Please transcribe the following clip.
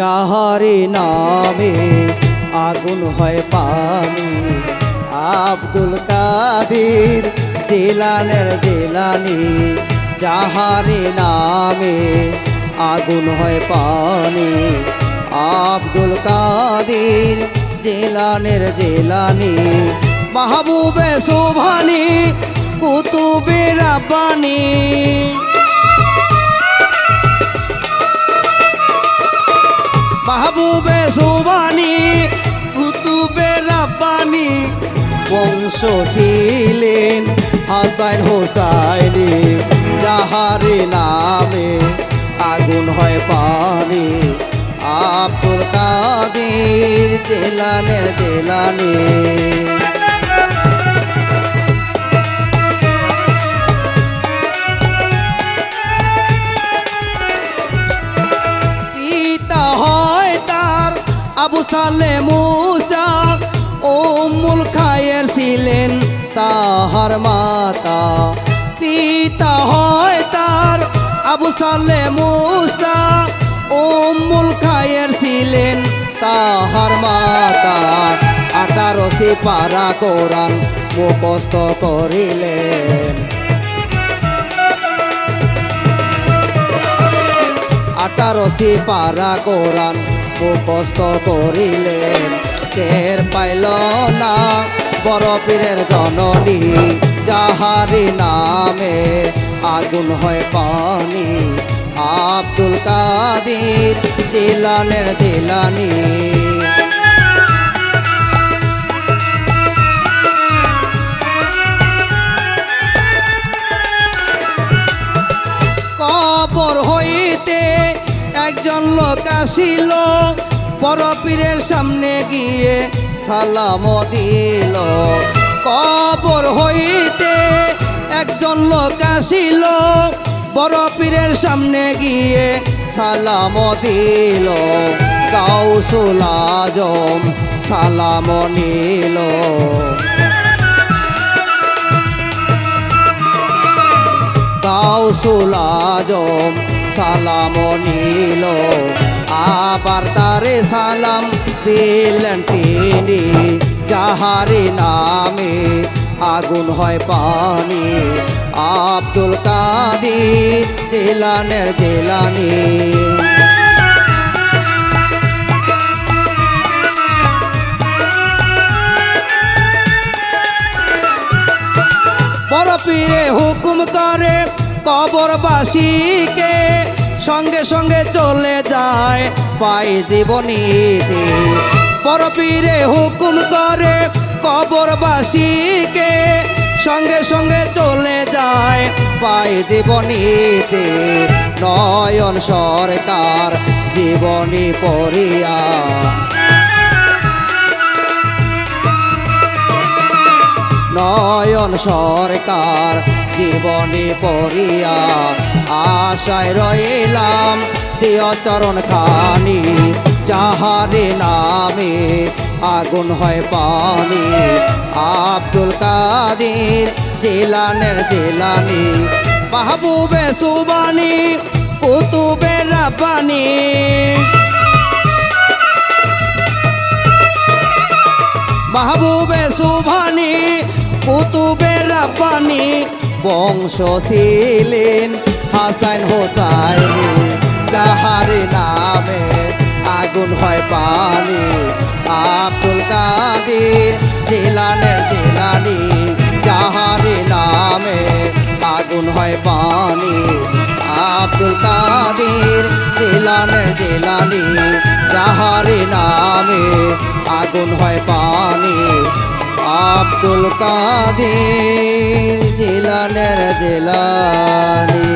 যাহারে নামে আগুন হয় পানি। আব্দুল কাদের জেলানের জেলানি, যাহারে নামে আগুন হয় পানি। আব্দুল কাদের জেলানের জেলানি, মাহবুবে শোভানি কুতুবে রাব্বানি মাহবুবে সুবানি, কুতুবে রাব্বানি বংশ ছিলেন হাসাইন হোসাইনি, যাহারে নামে আগুন হয় পানি। আব্দুল কাদের জেলানের জেলানি। আবু সালে মুসা ও মুল খায়ের ছিলেন তাহার মাতা। পিতা হয় তার আবু সালে মুসা ও মুল খায়ের ছিলেন তাহার মাতা। আঠারো পারা কোরআন মুখস্থ করিলেন। আঠারোশি পারা কোরআন মুখস্থ করিলেন টের পাইল না বড় পীরের জননী যাহারি নামে আগুন হয় পানি। আব্দুল কাদির জিলানের জিলানি। একজন লোক আসিল বড় পীরের সামনে গিয়ে সালাম দিল। কবর হইতে একজন লোক আসিল, বড় পীরের সামনে গিয়ে সালাম দিল। গাউসুল আজম সালাম নিল। গাউসুল আজম নিল আবার তারে সালাম দিলেন তিনি, যাহারে নামে আগুন হয় পানি। আব্দুল কাদির জেলানের জেলানি। বড় পীরে হুকুম করে কবরবাসীকে সঙ্গে সঙ্গে চলে যায়। পাই জীবনীতে বড় পীরে হুকুম করে কবরবাসীকে। সঙ্গে সঙ্গে চলে যায় পাই জীবনীতে নয়ন সরকার জীবনী পড়িয়া। নয়ন সরকার জীবনে পড়িয়া আশায় রইলাম, দেয় চরণ খানি, যাহারে নামে আগুন হয় পানি। আব্দুল কাদের জেলানের জেলানি, মাহবুবে সুবানি, কুতুবে রাব্বানি। মাহবুবে সুভানি কুতুবে রাব্বানি বংশ ছিলেন হাসান হোসাইনি, যাহারে নামে আগুন হয় পানি। আব্দুল কাদের জেলানের জেলানি, যাহারে নামে আগুন হয় পানি। আব্দুল কাদের জেলানের জেলানি, যাহারে নামে আগুন হয় পানি। আব্দুল কাদের জেলানের জেলানি।